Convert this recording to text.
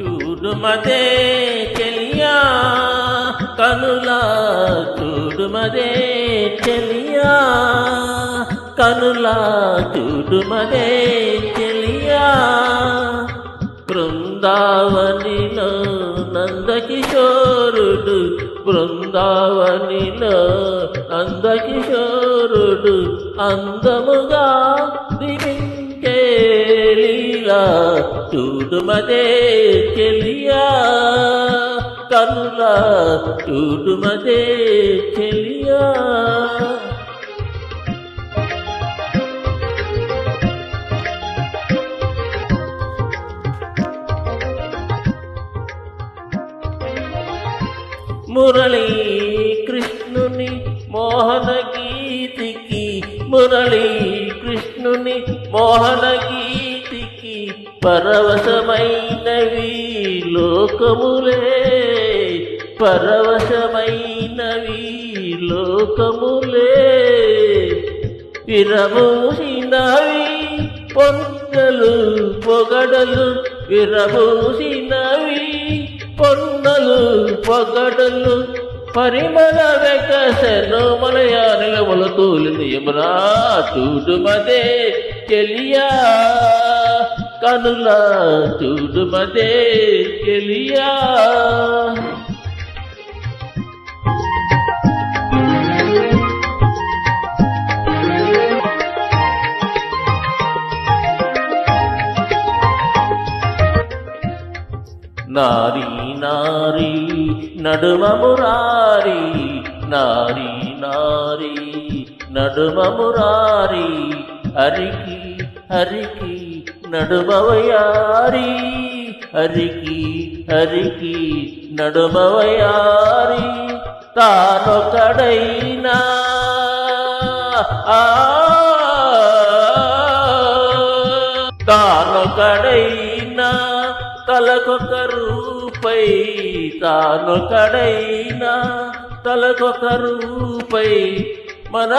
చూడుమదే చెలియా కనులా చూడుమదే చెలియా కనులా చూడుమదే చెలియా. బృందావనిలో నందకిశోరుడు బృందావనిలో నందకిశోరుడు అందముగా దివించే లీలా చూడుమదే చెలియా. కనుల చూడుమదే చెలియా. మురళీ కృష్ణుని మోహన గీతికి మురళీ కృష్ణుని మోహన గీతి పరవశమైనవి లోకములే. పరవశమైనవి లోకములే. విరమూసినవి పొందలు పొగడలు. విరమూసినవి పొన్నలు పొగడలు. పరిమళ వెకసెను మలయా నిలవల తూలింది యమునా చూడుమదే చెలియా కనుల చూడుమదే చెలియా నారీ నారీ నడుమమురారి నారీ నారీ నడుమమురారి హరికి హరికి నడుమవయారి. హరికి హరికి నడుమవయారి. తానొకడైనా. తానొకడైనా. తలకొక రూపై తానొకడైనా. తలకొక రూపై మన